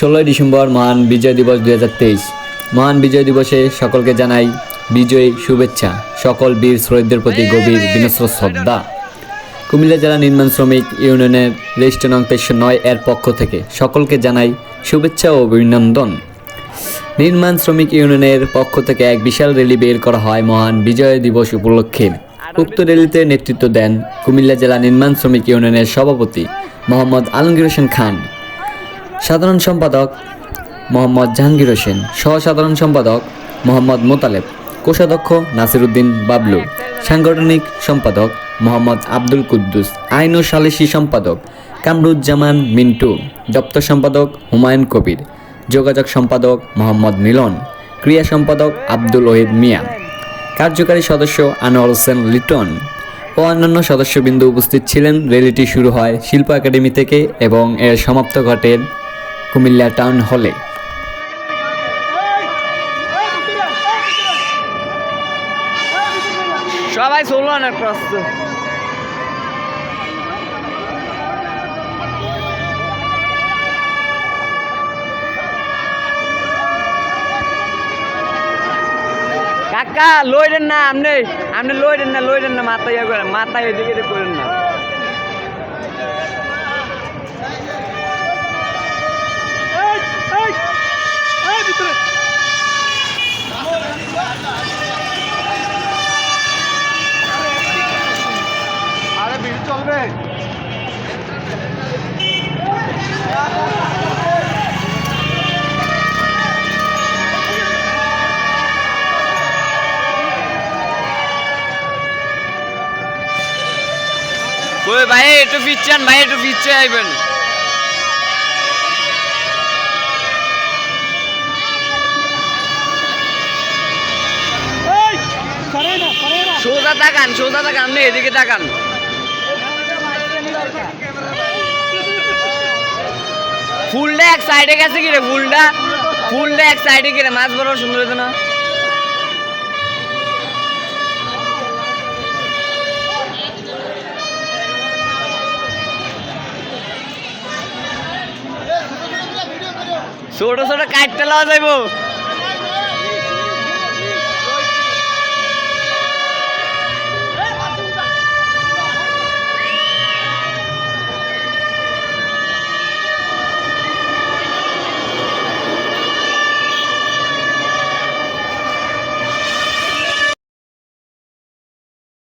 ষোলোই ডিসেম্বর মহান বিজয় দিবস দুই হাজার তেইশ। মহান বিজয় দিবসে সকলকে জানাই বিজয়ী শুভেচ্ছা। সকল বীর শহীদদের প্রতি গভীর বিনস্র শ্রদ্ধা। কুমিল্লা জেলা নির্মাণ শ্রমিক ইউনিয়নের রেজিস্ট্রেশন নং তেইশশো নয় এর পক্ষ থেকে সকলকে জানাই শুভেচ্ছা ও অভিনন্দন। নির্মাণ শ্রমিক ইউনিয়নের পক্ষ থেকে এক বিশাল র্যালি বের করা হয় মহান বিজয় দিবস উপলক্ষে। উক্ত র্যালিতে নেতৃত্ব দেন কুমিল্লা জেলা নির্মাণ শ্রমিক ইউনিয়নের সভাপতি মোহাম্মদ আলমগীর হোসেন খান। সাধারণ সম্পাদক মোহাম্মদ জাহাঙ্গীর হোসেন সহ সাধারণ সম্পাদক মোহাম্মদ মোতালেব, কোষাধ্যক্ষ নাসিরুদ্দিন বাবলু, সাংগঠনিক সম্পাদক মোহাম্মদ আব্দুল কুদ্দুস, আইন ও সালিসি সম্পাদক কামরুজ্জামান মিন্টু, দপ্তর সম্পাদক হুমায়ুন কবির, যোগাযোগ সম্পাদক মোহাম্মদ মিলন, ক্রিয়া সম্পাদক আব্দুল ওহিদ মিয়া, কার্যকারী সদস্য আনোয়ার হোসেন লিটন ও অন্যান্য সদস্যবৃন্দ উপস্থিত ছিলেন। র্যালিটি শুরু হয় শিল্প একাডেমি থেকে এবং এর সমাপ্ত ঘটে কুমিল্লা টাউন হলে। সবাই ষোলো আনার প্রস্ত কাকা লইডেন না, আপনি আপনি লইডেন না লইডেন না, মাথায় ইয়ে করেন মাথা এদিকে এদিকে করেন না। কই ভাই একটু পিচ্ছেন ভাই একটু পিচ্ছে আইবেন। সোজা তাকান সোজা তাকান আপনি এদিকে তাকান। ফুলটা এক সাইডে গেছে কি রে ফুলটা? ফুলটা এক সাইডে কি রে মাছ বড় সুন্দর না। ছোট ছোট কাটতে লওয়া যাইবো।